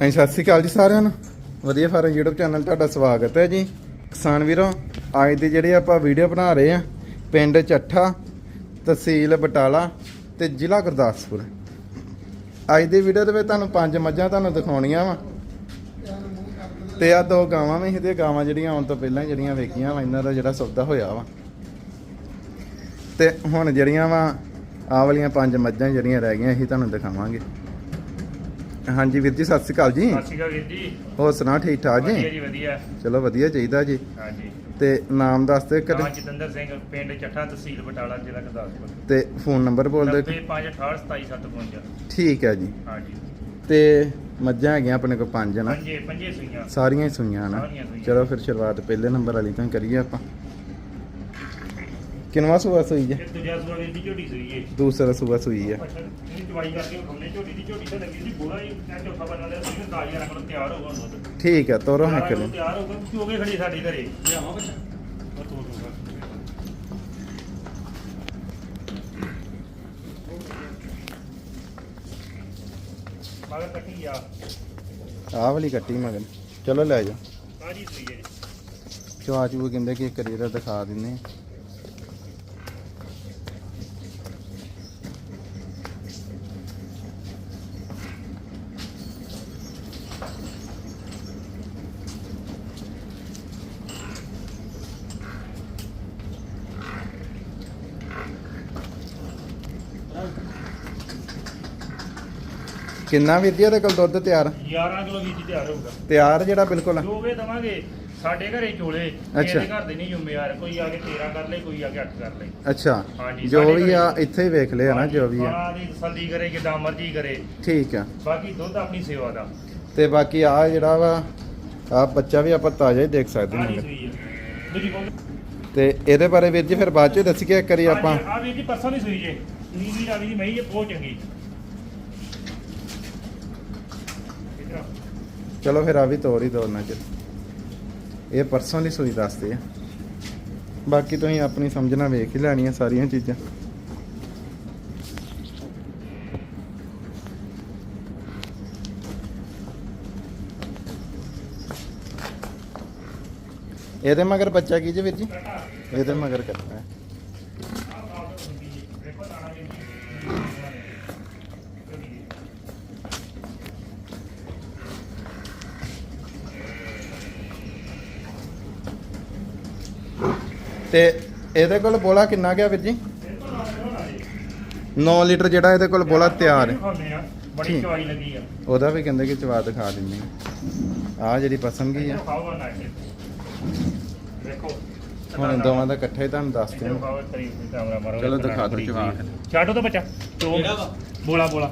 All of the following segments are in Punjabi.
ਹਾਂਜੀ ਸਤਿ ਸ਼੍ਰੀ ਅਕਾਲ ਜੀ ਸਾਰਿਆਂ ਨੂੰ। ਵਧੀਆ ਫਾਰਮ YouTube ਚੈਨਲ ਤੁਹਾਡਾ ਸਵਾਗਤ ਹੈ ਜੀ। ਕਿਸਾਨ ਵੀਰੋ, ਅੱਜ ਦੀ ਜਿਹੜੀ ਆਪਾਂ ਵੀਡੀਓ ਬਣਾ ਰਹੇ ਆ ਪਿੰਡ ਚੱਠਾ, ਤਹਿਸੀਲ ਬਟਾਲਾ ਤੇ ਜ਼ਿਲ੍ਹਾ ਗੁਰਦਾਸਪੁਰ। ਅੱਜ ਦੀ ਵੀਡੀਓ ਦੇ ਵਿੱਚ ਤੁਹਾਨੂੰ ਪੰਜ ਮੱਝਾਂ ਤੁਹਾਨੂੰ ਦਿਖਾਉਣੀਆਂ ਵਾ। ਤੇ ਆ ਦੋ ਗਾਵਾਂ ਵੀ ਇਹਦੇ ਗਾਵਾਂ ਜਿਹੜੀਆਂ ਆਉਣ ਤੋਂ ਪਹਿਲਾਂ ਜਿਹੜੀਆਂ ਵੇਖੀਆਂ ਵਾ, ਇਹਨਾਂ ਦਾ ਜਿਹੜਾ ਸੌਦਾ ਹੋਇਆ ਵਾ। ਤੇ ਹੁਣ ਜਿਹੜੀਆਂ ਵਾ, ਆਹ ਵਾਲੀਆਂ ਪੰਜ ਮੱਝਾਂ ਜਿਹੜੀਆਂ ਰਹਿ ਗਈਆਂ, ਇਹੀ ਤੁਹਾਨੂੰ ਦਿਖਾਵਾਂਗੇ। ਹਾਂਜੀ ਵੀਰ ਜੀ ਸਤਿ ਸ਼੍ਰੀ ਅਕਾਲ ਜੀ। ਸਤਿ ਸ਼੍ਰੀ ਅਕਾਲ ਵੀਰ ਜੀ। ਹੋਰ ਸੁਣਾ ਠੀਕ ਠਾਕ ਵਧੀਆ ਜੀ ਜੀ ਵਧੀਆ। ਚਲੋ ਵਧੀਆ ਚਾਹੀਦਾ ਜੀ। ਹਾਂਜੀ। ਤੇ ਨਾਮ ਦੱਸ ਦਿਓ ਨਾਮ ਕਦੇ ਜਤਿੰਦਰ ਸਿੰਘ ਪਿੰਡ ਚੱਠਾ ਤਹਿਸੀਲ ਬਟਾਲਾ ਜ਼ਿਲ੍ਹਾ ਗੁਰਦਾਸਪੁਰ। ਤੇ ਫੋਨ ਨੰਬਰ ਬੋਲ ਦਿਓ। 9568277755 ਠੀਕ ਹੈ ਜੀ। ਹਾਂਜੀ। ਤੇ ਮੱਝਾਂ ਹੈਗੀਆਂ ਆਪਣੇ ਕੋਲ ਪੰਜ ਨਾ? ਪੰਜੇ ਪੰਜੇ ਸੂਈਆਂ। ਸਾਰੀਆਂ ਹੀ ਸੂਈਆਂ ਨਾ। ਚਲੋ ਫਿਰ ਸ਼ੁਰੂਆਤ ਪਹਿਲੇ ਨੰਬਰ ਵਾਲੀ ਤੋਂ ਕਰੀਏ ਆਪਾਂ। ਕਿੰਨਵਾ ਸੂਆ ਸੂਈ ਹੈ ਇਹ ਦੂਜਾ ਸੂਆ ਵੀਰ ਦੀ ਝੋਟੀ ਸੂਈ ਏ। ਦੂਸਰਾ ਸੂਆ ਸੂਈ ਹੈ ਦਵਾਈ ਕਰਕੇ ਖੋਲੇ ਝੋਟੀ ਦੀ। ਝੋਟੀ ਤਾਂ ਲੱਗੀ ਸੀ ਬੋਲਾ ਹੀ ਇਹ ਚੌਥਾ ਬੰਦਾ ਦੇ ਸੂਈ ਤਾਜ਼ੀ ਨਾਲ ਕੋਲ ਤਿਆਰ ਹੋਊਗਾ ਹੁਣ ਦੁੱਧ। ਠੀਕ ਹੈ ਤੋਰੋ ਹਾਂ ਤਿਆਰ ਕਰੇ ਤਿਆਰ ਹੋਊਗਾ ਚੋਗੇ ਖੜੀ ਸਾਡੇ ਘਰੇ। ਲਿਆਵਾਂ ਬੱਚਾ। ਉਹ ਤੋੜ ਦੂੰਗਾ ਮਗਰ ਕੱਟੀ ਆ। ਆਹ ਵਾਲੀ ਕੱਟੀ ਮਗਨ ਚਲੋ ਲੈ ਜਾ ਸਾਰੀ ਸੂਈ ਹੈ ਜੀ। ਚਵਾ ਚੂ ਕਹਿੰਦੇ ਕਿ ਕਰੀਏ ਤਾਂ ਦਿਖਾ ਦਿੰਨੇ ਆ। ਕਿੰਨਾ ਵੀਰ ਜੀ ਇਹਦੇ ਕੋਲ ਦੁੱਧ ਤਿਆਰ? 11 ਕਿਲੋ ਵੀਰ ਜੀ ਤਿਆਰ ਹੋਊਗਾ। ਤਿਆਰ ਜਿਹੜਾ ਬਿਲਕੁਲ ਦੋਗੇ ਦਵਾਂਗੇ ਸਾਡੇ ਘਰੇ ਚੋਲੇ ਅੱਛਾ। ਘਰ ਦੇ ਨਹੀਂ ਜ਼ਿੰਮੇਵਾਰ ਕੋਈ ਆ ਕੇ 13 ਕਰ ਲੇ ਕੋਈ ਆ ਕੇ 8 ਕਰ ਲੇ ਅੱਛਾ। ਹਾਂਜੀ, ਜੋ ਸਾਡੇ ਵੀ ਆ ਇੱਥੇ ਹੀ ਵੇਖ ਲਿਆ ਨਾ ਜੋ ਵੀ ਆ। ਦੀ ਤਸੱਲੀ ਕਰੇ ਜਿੱਦਾਂ ਮਰਜ਼ੀ ਕਰੇ। ਠੀਕ ਆ। ਬਾਕੀ ਦੁੱਧ ਆਪਣੀ ਸੇਵਾ ਦਾ। ਤੇ ਬਾਕੀ ਆ ਜਿਹੜਾ ਵਾ ਆ ਬੱਚਾ ਵੀ ਆਪਾਂ ਤਾਜ਼ਾ ਹੀ ਦੇਖ ਸਕਦੇ ਹਾਂ। ਸੂਈ ਹੈ ਦੂਜੀ ਕੋਲ ਤੇ ਇਹਦੇ ਬਾਰੇ ਵੀਰ ਜੀ ਫਿਰ ਬਾਅਦ ਚ ਦੱਸੀਏ ਇੱਕ ਵਾਰੀ ਆਪਾਂ। ਆ ਵੀਰ ਜੀ ਪਰਸੋਂ ਦੀ ਸੂਈ ਜੇ। ਨੀਲੀ ਰਾਵੀ ਦੀ ਮਹੀਂ ਜੇ ਬਹੁਤ ਚੰਗੀ ਇੱਧਰ ਆ। ਚਲੋ ਫਿਰ ਆ ਵੀ ਤੋਰ ਹੀ ਦੋ ਨਾ ਇਹ ਪਰਸੋਂ ਦੀ ਸੂਈ ਦੱਸਦੇ ਆ। ਬਾਕੀ ਤੁਸੀਂ ਆਪਣੀ ਸਮਝਣਾ ਵੇਖ ਹੀ ਲੈਣੀਆਂ ਸਾਰੀਆਂ ਚੀਜ਼ਾਂ। ਇਹਦੇ ਮਗਰ ਬੱਚਾ ਕੀ ਜੀ ਵੀਰ ਜੀ? ਇਹਦੇ ਮਗਰ ਕਰਨਾ ਹੈ। ਤੇ ਇਹਦੇ ਕੋਲ ਬੋਲਾ ਕਿੰਨਾ ਗਿਆ ਵੀਰ ਜੀ? 9 ਲੀਟਰ ਜਿਹੜਾ ਇਹਦੇ ਕੋਲ ਬੋਲਾ ਤਿਆਰ। ਹੈ ਬੜੀ। ਚਵਾਈ ਲੱਗੀ ਆ। ਉਹਦਾ ਵੀ ਕਹਿੰਦੇ ਕਿ ਚਵਾ ਦਿਖਾ ਦਿੰਦੇ ਆ। ਆਹ ਜਿਹੜੀ ਪਸੰਦ ਗਈ ਆ। ਦੇਖੋ। ਹੁਣ ਦੋਵਾਂ ਦਾ ਇਕੱਠਾ ਹੀ ਤੁਹਾਨੂੰ ਕੈਮਰਾ ਮਾਰੋ ਚਲੋ ਦਿਖਾ ਦਿਓ ਜਵਾਕ। ਛਾਟੋ ਤਾਂ ਬੱਚਾ। ਬੋਲਾ ਬੋਲਾ।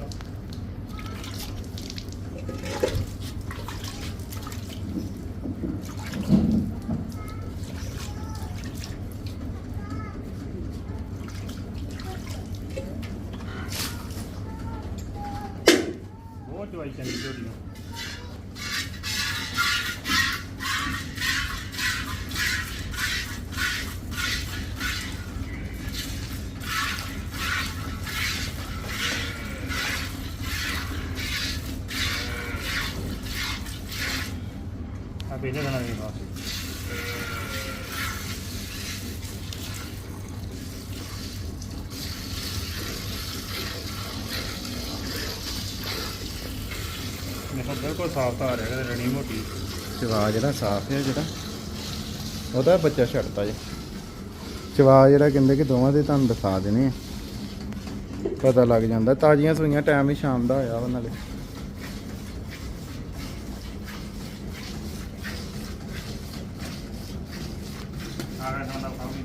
ਬਹੁਤ ਚਵਾਈ ਚੰਗੀ ਜੋੜੀ ਨੂੰ ਆ ਪਹਿਲੇ ਦਿਨ ਦੇ ਬਾਅਦ ਦੇਖੋ ਬਿਲਕੁਲ ਸਾਫ਼ ਰਿਹਾ ਕਿ ਰਣੀ ਮੋਟੀ। ਚਵਾ ਜਿਹੜਾ ਸਾਫ਼ ਹੈ ਜਿਹੜਾ ਉਹਦਾ ਬੱਚਾ ਛੱਡਤਾ ਜੀ। ਚਵਾ ਜਿਹੜਾ ਕਹਿੰਦੇ ਕਿ ਦੋਵਾਂ ਦੇ ਤੁਹਾਨੂੰ ਦਿਖਾ ਦੇਣੇ ਆ। ਪਤਾ ਲੱਗ ਜਾਂਦਾ ਤਾਜ਼ੀਆਂ ਸੂਈਆਂ ਟਾਈਮ ਵੀ ਸ਼ਾਮ ਦਾ ਹੋਇਆ ਵਾ ਨਾਲੇ। ਆ ਰਿਹਾ ਸਾਡਾ ਖਾਵੀ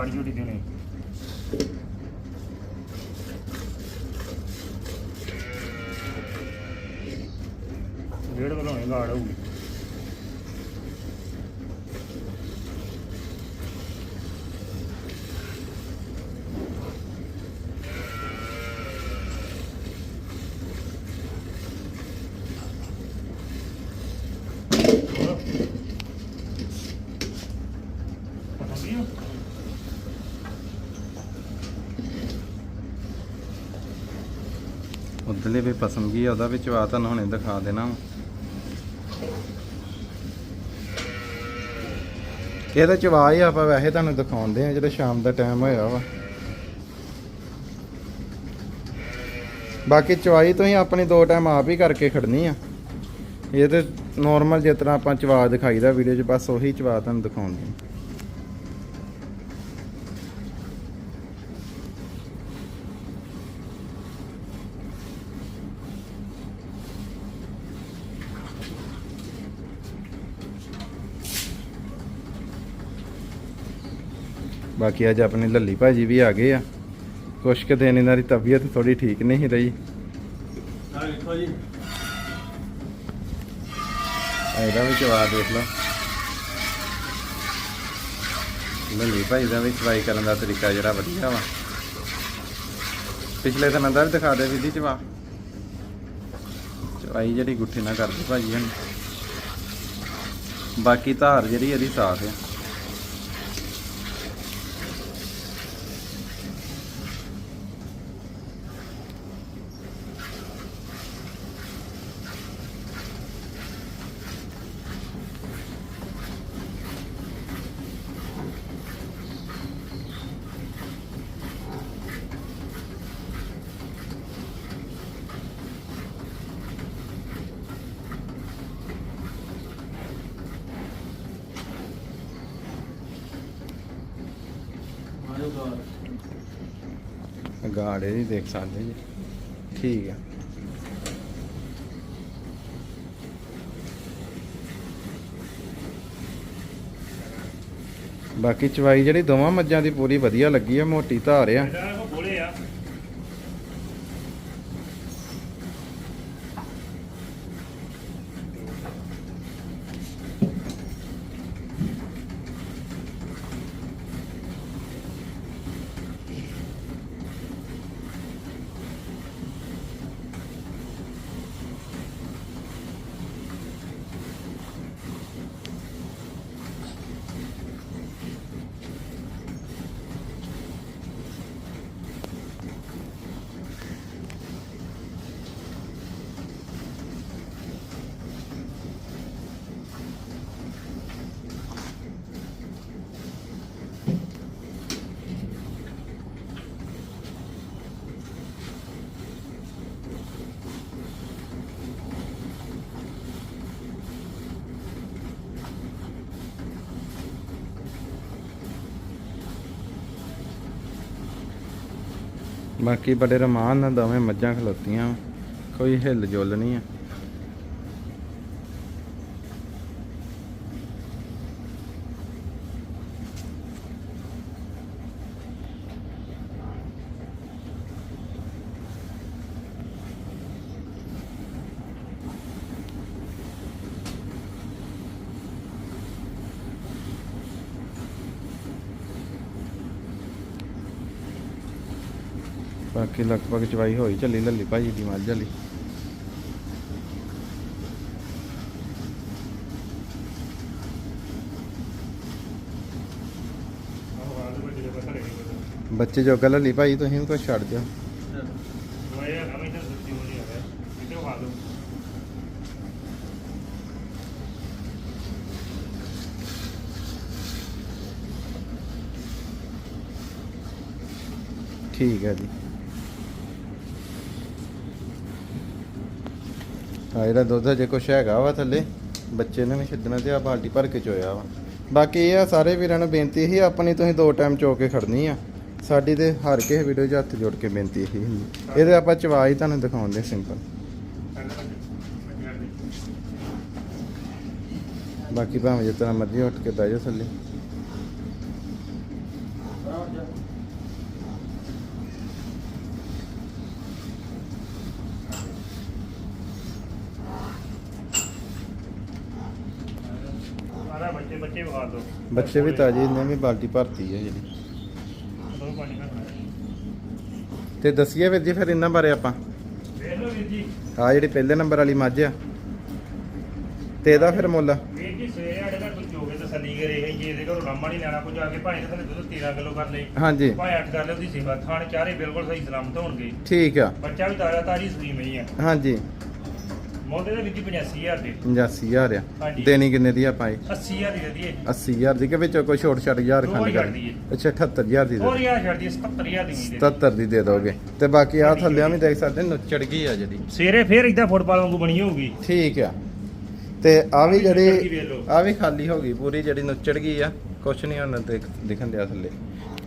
ਗਾੜ ਝੋਟੀ ਦੇਣੇ। ਡੇਢ ਵਧਾਉਣੇ ਗਾੜ ਹੋਊਗੀ ਪਸੰਦ ਹੀ ਆ? ਉਧਰਲੇ ਵੀ ਪਸੰਦ ਕੀ ਆ, ਉਹਦਾ ਵਿੱਚ ਆ ਤੁਹਾਨੂੰ ਹੁਣੇ ਦਿਖਾ ਦੇਣਾ ਇਹਦਾ ਚਵਾ ਹੀ ਆਪਾਂ ਵੈਸੇ ਤੁਹਾਨੂੰ ਦਿਖਾਉਂਦੇ ਆ ਜਦੋਂ ਸ਼ਾਮ ਦਾ ਟਾਈਮ ਹੋਇਆ ਵਾ। ਬਾਕੀ ਚਵਾਈ ਤੁਸੀਂ ਆਪਣੀ ਦੋ ਟਾਈਮ ਆਪ ਹੀ ਕਰਕੇ ਖੜਨੀ ਆ। ਇਹ ਤੇ ਨਾਰਮਲ ਜਿਸ ਤਰ੍ਹਾਂ ਆਪਾਂ ਚਵਾ ਦਿਖਾਈਦਾ ਵੀਡੀਓ 'ਚ ਬਸ ਉਹੀ ਚਵਾ ਤੁਹਾਨੂੰ ਦਿਖਾਉਂਦੇ ਆ ਬਾਕੀ ਅੱਜ ਆਪਣੀ ਲੱਲੀ ਭਾਜੀ ਵੀ ਆ ਗਏ ਆ। ਕੁਛ ਕੁ ਦਿਨ ਇਹਨਾਂ ਦੀ ਤਬੀਅਤ ਥੋੜੀ ਠੀਕ ਨਹੀਂ ਰਹੀ। ਆ ਵੇਖੋ ਜੀ। ਇਹਦਾ ਵੀ ਜਵਾਬ ਦੇਖ ਲਓ। ਲੱਲੀ ਭਾਈ ਦਾ ਵੀ ਸਫ਼ਾਈ ਕਰਨ ਦਾ ਤਰੀਕਾ ਜਿਹੜਾ ਵਧੀਆ ਵਾ। ਪਿਛਲੇ ਦਿਨਾਂ ਦਾ ਵੀ ਦਿਖਾ ਦੇ ਵੀਦੀ ਚਵਾ ਚਵਾਈ ਜਿਹੜੀ ਗੁੱਠੀ ਨਾਲ ਕਰਦੇ ਭਾਜੀ ਹਨ ਬਾਕੀ ਧਾਰ ਜਿਹੜੀ ਇਹਦੀ ਸਾਫ਼ ਆ ਆਜੋ ਗਾੜ ਗਾੜੇ ਦੀ ਦੇਖ ਸਕਦੇ ਜੀ। ਠੀਕ ਆ। ਬਾਕੀ ਚਵਾਈ ਜਿਹੜੀ ਦੋਵਾਂ ਮੱਝਾਂ ਦੀ ਪੂਰੀ ਵਧੀਆ ਲੱਗੀ ਆ, ਮੋਟੀ ਧਾਰ ਆ। ਬਾਕੀ ਬੜੇ ਰਮਾਨ ਨਾਲ ਦੋਵੇਂ ਮੱਝਾਂ ਖਲੋਤੀਆਂ ਕੋਈ ਹਿੱਲ ਜੁਲ ਨਹੀਂ ਆ। ਬਾਕੀ ਲਗਭਗ ਚਵਾਈ ਹੋਈ ਚੱਲੀ ਲੱਲੀ ਭਾਜੀ ਦੀ ਮੱਝ ਵਾਲੀ। ਆਹ ਵਾਲ ਦੇ ਵੱਡੇ ਦੇ ਬੱਚੇ ਜੋਗਾ ਤੁਸੀਂ ਵੀ ਛੱਡ ਦਿਓ। ਠੀਕ ਹੈ ਜੀ। ਆ ਇਹਦਾ ਦੁੱਧ ਜੇ ਕੁਛ ਹੈਗਾ ਵਾ ਥੱਲੇ, ਬੱਚੇ ਨੇ ਵੀ ਛੱਡਣਾ ਤੇ ਆ ਬਾਲਟੀ ਭਰ ਕੇ ਚੋਇਆ ਵਾ। ਬਾਕੀ ਇਹ ਆ ਸਾਰੇ ਵੀਰਾਂ ਨੂੰ ਬੇਨਤੀ ਹੀ ਆਪਣੀ ਤੁਸੀਂ ਦੋ ਟਾਈਮ ਚੋ ਕੇ ਖੜਨੀ ਆ। ਸਾਡੀ ਤੇ ਹਰ ਕਿਸੇ ਵੀਡੀਓ 'ਚ ਹੱਥ ਜੋੜ ਕੇ ਬੇਨਤੀ ਇਹੀ ਇਹਦੇ ਆਪਾਂ ਚਵਾ ਹੀ ਤੁਹਾਨੂੰ ਦਿਖਾਉਂਦੇ ਸਿੰਪਲ ਬਾਕੀ ਭਾਵੇਂ ਜਿਸ ਤਰ੍ਹਾਂ ਮਰਜ਼ੀ ਉੱਠ ਕੇ ਬਹਿ ਜਾਓ ਥੱਲੇ ਬੱਚੇ ਵਿਖਾ ਦਿਓ ਬੱਚੇ ਵੀ ਤਾਜ਼ੇ ਨੇ ਵੀ ਬਾਲਟੀ ਭਰਤੀ ਹੈ ਜਿਹੜੀ। ਦੋ ਪਾਣੀ ਤੇ ਦੱਸੀਏ ਵੀਰ ਜੀ ਫਿਰ ਇਹਨਾਂ ਬਾਰੇ ਆਪਾਂ। ਵੇਖ ਲਓ ਵੀਰ ਜੀ ਆ ਜਿਹੜੀ ਪਹਿਲੇ ਨੰਬਰ ਵਾਲੀ ਮੱਝ ਆ। ਤੇ ਇਹਦਾ ਫਿਰ ਮੁੱਲ? ਵੀਰ ਜੀ ਸਵੇਰੇ ਆੜੇ ਘਰ ਕੋਈ ਜੋਗੇ ਤਸੱਲੀ ਕਰੇ ਇਹ ਜੀ ਇਹਦੇ ਘਰੋਂ ਰਾਮਾ ਨਹੀਂ ਲੈਣਾ ਕੁਝ ਆ ਕੇ ਭਾਵੇਂ ਤਾਂ ਦੁੱਧ 13 ਕਿਲੋ ਕਰ ਲਈ ਹਾਂਜੀ। ਭਾਵੇਂ 8 ਕਰ ਲੈ ਉਹਦੀ ਸੇਵਾ ਥਾਣ ਚਾਰੇ ਬਿਲਕੁਲ ਸਹੀ ਸਲਾਮਤ ਹੋਣਗੇ। ਠੀਕ ਆ। ਬੱਚਾ ਵੀ ਤਾਜ਼ਾ ਤਾਜੀ ਸੂਈ ਮਈ ਆ। ਹਾਂਜੀ। ਮੁੱਲ ਦੇ ਵਿੱਚ 85000 ਦੇ। 85000 ਆ। ਹਾਂਜੀ। ਦੇਣੀ ਕਿੰਨੇ ਦੀ ਆਪਾਂ ਇਹ 80000 ਦੀ ਦੇ ਦਈਏ। 80000 ਦੀ ਕਿ ਵਿੱਚੋਂ ਕੋਈ ਛੋਟ ਛੱਡ ਹਜ਼ਾਰ ਦੋ ਖੰਡ ਹੀ ਕਰ? ਛੱਡ ਦਈਏ। ਅੱਛਾ 78000 ਦੀ ਹੋਰ ਦੇ ਯਾਰ ਛੱਡ ਦਈਏ 77000 ਦੀ ਦੇ 77 ਦੀ ਦੇ ਦੋਗੇ। ਤੇ ਬਾਕੀ ਆ ਥੱਲਿਆਂ ਵੀ ਦੇਖ ਸਕਦੇ ਨੁੱਚੜ ਗਈ ਆ ਜਿਹੜੀ। ਸਵੇਰੇ ਫੇਰ ਇਦਾਂ ਫੁੱਟਬਾਲ ਵਾਂਗੂ ਬਣੀ ਹੋਊਗੀ। ਠੀਕ ਆ। ਤੇ ਆ ਵੀ ਨੁੱਚੜ ਗਈ ਜਿਹੜੀ ਵੇਖ ਲਓ। ਆ ਵੀ ਖਾਲੀ ਹੋ ਗਈ ਪੂਰੀ ਜਿਹੜੀ ਨੁੱਚੜ ਗਈ ਆ। ਕੁਛ ਨਹੀਂ ਹੁਣ ਦੇਖ ਦਿਖਣ ਦਿਆ ਥੱਲੇ।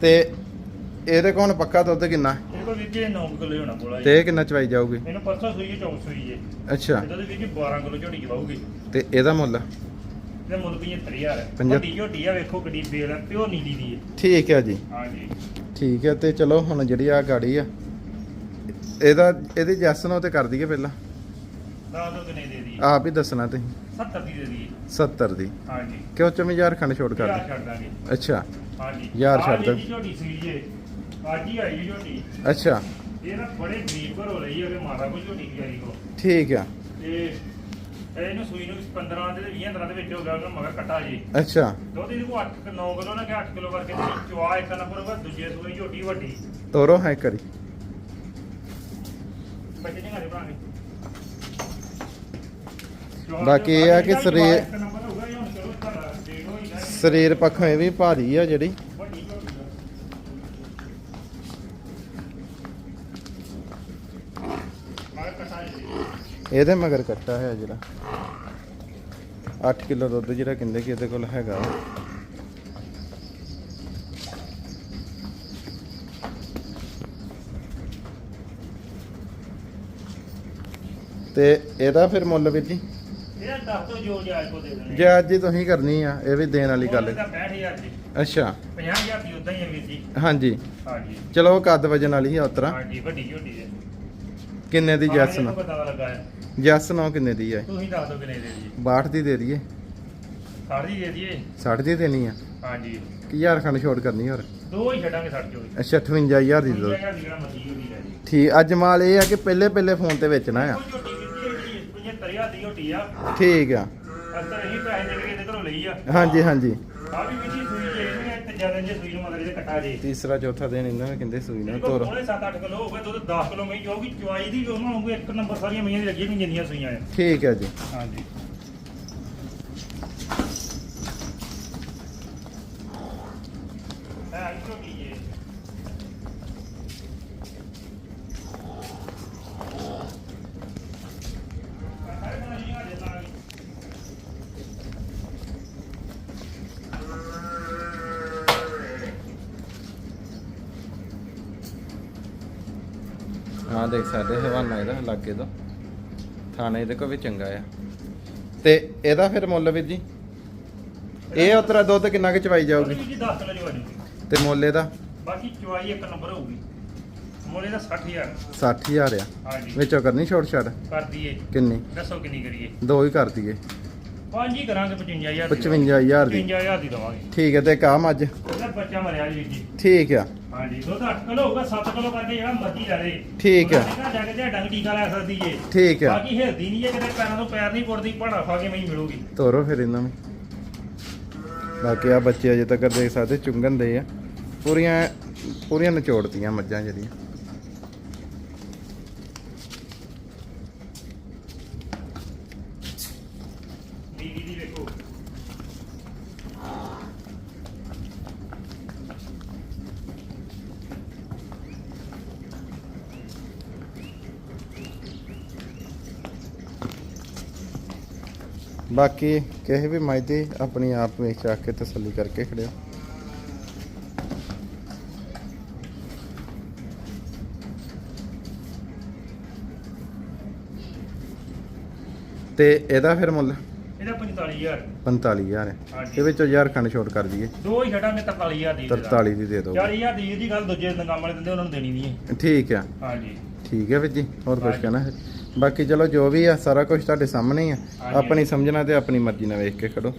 ਤੇ ਇਹਦੇ ਕੋਲ ਪੱਕਾ ਦੁੱਧ ਕਿੰਨਾ? ਇਹ ਕੋਈ ਵੀਰ 9 ਕਿਲੋ ਹੋਣਾ ਕੋਲਾ ਤੇ ਇਹ ਕਿੰਨਾ ਚਵਾਈ ਜਾਊਗੀ? ਇਹਨੂੰ ਪਰਸੋਂ ਸੂਈ ਹੈ ਚੌਂ ਸੂਈ ਹੈ। ਅੱਛਾ। ਇਹਦਾ ਦੇ ਵੀਰ 12 ਕਿਲੋ ਝੋਟੀ ਚਵਾਉਗੀ ਤੇ ਇਹਦਾ ਮੁੱਲ? ਇਹਦਾ ਮੁੱਲ 75000 ਹੈ। ਪੰਜਾਹ- ਵੱਡੀ ਝੋਟੀ ਆ ਵੇਖੋ ਗੱਡੀ ਬੇਲ ਹੈ ਪਿਓ ਨੀਲੀ ਦੀ ਹੈ। ਠੀਕ ਹੈ ਜੀ। ਹਾਂਜੀ ਠੀਕ ਹੈ ਤੇ ਚਲੋ ਹੁਣ ਜਿਹੜੀ ਆ ਗਾੜੀ ਆ ਇਹਦਾ ਇਹਦੀ ਜੈਸ ਨੂੰ ਤੇ ਕਰ ਦਈਏ ਪਹਿਲਾਂ? ਦੋ ਕਿੰਨੇ ਦੇ ਦੀ ਆਪ ਹੀ ਦੱਸਣਾ ਤੁਸੀਂ। 70 ਦੀ ਦੇ ਦੀ 70 ਦੀ। ਹਾਂਜੀ ਕਿਉਂ ਚਮਿਆਰ ਖੰਡ ਛੋੜ ਕਰ ਯਾਰ ਛੱਡ ਦਾਂਗੇ। ਅੱਛਾ। ਹਾਂਜੀ ਯਾਰ ਆਹ ਛੱਡ ਦਿਓ। ਝੋਟੀ ਸੂਈ ਜੇ ਅੱਜ ਹੀ ਆਈ ਹੈ ਝੋਟੀ। ਅੱਛਾ। ਇਹ ਨਾ ਬੜੇ ਗਰੀਬ ਘਰੋਂ ਲਈ ਹੈ ਕਿ ਮਾਤਾ ਕੋਈ ਝੋਟੀ ਵਿਚਾਰੀ ਕੋ ਠੀਕ ਆ। ਤੇ ਇਹਨੂੰ ਸੂਈ ਨੂੰ 15 ਦੇ 20 ਦਿਨਾਂ ਦੇ ਵਿੱਚ ਹੋ ਗਿਆ ਉਹਦਾ ਮਗਾ ਕੱਟਾ ਜੀ। ਅੱਛਾ। ਦੁੱਧ ਇਹਦੇ ਕੋ 8 9 ਕਿਲੋ ਨਾ ਕਿ 8 ਕਿਲੋ ਕਰਕੇ ਤੇ ਚਵਾ ਇੱਕ ਨੰਬਰ ਹੋਗਾ ਦੂਜੇ ਸੂਈ ਝੋਟੀ ਵੱਡੀ। ਤੋਰੋ ਹੈ ਕਰੀ ਬੱਚੇ ਨਹੀਂ ਘਰੇ ਬਣਾਗੇ ਬਾਕੀ ਇਹ ਆ ਕਿ ਸਰੀਰ- ਸਰੀਰ ਪੱਖੋਂ ਇਹ ਵੀ ਭਾਰੀ ਆ ਜਿਹੜੀ ਵੱਡੀ ਝੋਟੀ ਆ। ਮਗਰ ਕੱਟਾ ਜੀ ਇਹਦੇ ਮਗਰ ਕੱਟਾ ਹੈ ਜਿਹੜਾ। 8 ਕਿਲੋ ਦੁੱਧ ਜਿਹੜਾ ਕਹਿੰਦੇ ਕਿ ਇਹਦੇ ਕੋਲ ਹੈਗਾ। ਤੇ ਇਹਦਾ ਫਿਰ ਮੁੱਲ ਵੀਰ ਜੀ? ਇਹਦਾ ਦੱਸ ਦੋ ਜੋ ਜਾਇਜ਼ ਕੋ ਦੇ ਦੇਣੇ। ਜੇ ਅੱਜ ਹੀ ਤੁਸੀਂ ਕਰਨੀ ਆ ਇਹ ਵੀ ਦੇਣ ਵਾਲੀ ਗੱਲ। ਇਹਦਾ 65000 ਜੀ ਅੱਛਾ। 50000 ਦੀ ਉਦਾਂ ਹੀ ਹੈ ਵੀਰ ਜੀ। ਹਾਂਜੀ। ਹਾਂਜੀ। ਚਲੋ ਕੱਦ ਵਜਨ ਵਾਲੀ ਆ ਉਤਰਾ ਹਾਂਜੀ ਵੱਡੀ ਝੋਟੀ ਹੈ ਕਿੰਨੇ ਦੀ ਜੈਸ ਨਾ ਪਤਾ ਲੱਗਾ ਨਾ ਕਿੰਨੇ ਦੀ ਹੈ? ਤੁਸੀਂ ਦੱਸ ਦਿਓ ਕਿੰਨੇ ਦੇ ਦੀ 62 ਦੀ ਦੇ ਦਈਏ। 60 ਦੀ ਦੇ ਦਈਏ। 60 ਦੀ ਦੇਣੀ ਆ। ਹਾਂਜੀ। ਕਿ ਹਜ਼ਾਰ ਖੰਡ ਛੋਟ ਕਰਨੀ ਹੋਰ? ਦੋ ਹੀ ਛੱਡਾਂਗੇ 60 ਚੋਂ ਅੱਛਾ 58000 ਦੀ ਦੋ। ਠੀਕ ਅੱਜ ਮਾਲ ਇਹ ਆ ਕਿ ਪਹਿਲੇ ਪਹਿਲੇ ਫੋਨ ਤੇ ਵੇਚਣਾ ਆ। ਠੀਕ ਆ। ਅਸਰ ਇਹੀ ਪੈਸੇ ਦੇ ਇਹਦੇ ਘਰੋਂ ਲਈ ਆ। ਹਾਂਜੀ ਹਾਂਜੀ। ਆ ਵੀ ਵੀ 4 ਇੰਚ ਤੀਸਰਾ ਚੌਥਾ ਦਿਨ ਇਹਨਾਂ ਨੇ ਕਹਿੰਦੇ ਸੂਈ ਨਾ ਤੋਰ ਠੀਕ ਹੈ ਜੀ। ਹਾਂਜੀ। ਦੇਖ ਸਕਦੇ ਹਵਾਨਾ ਇਹਦਾ ਲਾਗੇ ਤੋਂ। ਥਾਣੇ ਇਹਦੇ ਕੋ ਵੀ ਚੰਗਾ ਆ। ਤੇ ਇਹਦਾ ਫਿਰ ਮੁੱਲ ਵੀਰ ਜੀ? ਇਹ ਉਤਰਾ ਦੁੱਧ ਕਿੰਨਾ ਕੁ ਚਵਾਈ ਜਾਊਗੀ? ਜੀ 10 ਕਿਲੋ ਜਵਾਨੀ ਤੇ ਮੁੱਲ ਇਹਦਾ? ਬਾਕੀ ਚਵਾਈ ਇੱਕ ਨੰਬਰ ਹੋਊਗੀ। ਮੋਲੇ ਦਾ 60000 60000 ਆ। ਹਾਂਜੀ। ਵਿੱਚੋਂ ਕਰਨੀ ਛੋਟ ਛੱਡ ਕਰ ਦਈਏ। ਕਿੰਨੀ? ਦੱਸੋ ਕਿੰਨੀ ਕਰੀਏ। ਦੋ ਹੀ ਕਰ ਦਈਏ। ਪੰਜ ਹੀ ਕਰਾਂਗੇ 55000 ਦੀ 55000 ਦੀ। 55000 ਦੀ ਦਵਾਂਗੇ। ਠੀਕ ਹੈ ਤੇ ਕਾਮ ਅੱਜ? ਇਹਦਾ ਬੱਚਾ ਮਰਿਆ ਜੀ ਜੀ। ਠੀਕ ਆ। ਹਾਂਜੀ ਦੁੱਧ 8 ਕਿਲੋ ਹੋਊਗਾ 7 ਕਿਲੋ ਕਰਕੇ ਜਿਹੜਾ ਮਰਜ਼ੀ ਲੈ ਲੇ। ਠੀਕ ਹੈ। ਉਹਨਾਂ ਨੇ ਜਾ ਕੇ ਤੇ ਡੰਗ ਟੀਕਾ ਲੈ ਸਕਦੀ ਏ ਠੀਕ ਆ। ਬਾਕੀ ਹਿਲਦੀ ਨਹੀਂ ਏ ਕਿਤੇ ਪੈਰਾਂ ਤੋਂ ਪੈਰ ਨਹੀਂ ਪੁੱਟਦੀ ਪੜਾ ਖਾ ਕੇ ਮੈਨੂੰ ਮਿਲੂਗੀ। ਤੋਰੋ ਫਿਰ ਇਹਨਾਂ ਨੂੰ। ਬਾਕੀ ਆ ਬੱਚੇ ਅਜੇ ਤੱਕ ਦੇਖ ਸਕਦੇ ਚੁੰਗਣ ਦੇ ਆ। ਪੂਰੀਆਂ ਪੂਰੀਆਂ ਨਿਚੋੜਤੀਆਂ ਮੱਝਾਂ ਜਿਹੜੀਆਂ ਦੀਦੀ ਦੀ ਵੇਖੋ ਬਾਕੀ ਕਿਸੇ ਵੀ ਮੱਝ ਦੀ ਆਪਣੀ ਆਪ ਵੇਖ ਚੱਕ ਕੇ ਤਸੱਲੀ ਕਰਕੇ ਖੜਿਓ। ਤੇ ਇਹਦਾ ਫਿਰ ਮੁੱਲ? ਇਹਦਾ 45000 45000 ਹੈ। ਹਾਂਜੀ। ਇਹ ਵਿੱਚੋਂ ਹਜ਼ਾਰ ਖੰਡ ਛੋਟ ਕਰ ਦਈਏ। ਦੋ ਹੀ ਛੱਡਾਂਗੇ 43000 ਦੀ 43 ਦੀ ਦੇ ਦਿਓ। 40000 ਦੀ ਦੀ ਗੱਲ ਦੂਜੇ ਨਗਾਮ ਵਾਲੇ ਦਿੰਦੇ ਉਹਨਾਂ ਨੂੰ ਦੇਣੀ ਨਹੀਂ ਹੈ। ਠੀਕ ਆ ਹਾਂਜੀ। ਠੀਕ ਹੈ ਵੀਰ ਜੀ ਹੋਰ ਕੁਝ। ਕਹਿਣਾ ਹੈ? ਬਾਕੀ ਚਲੋ ਜੋ ਵੀ ਆ ਸਾਰਾ ਕੁਝ ਤੁਹਾਡੇ ਸਾਹਮਣੇ ਹੀ ਆ। ਆਪਣੀ ਸਮਝਣਾ ਤੇ ਆਪਣੀ ਮਰਜ਼ੀ ਨਾਲ ਵੇਖ ਕੇ ਖੜੋ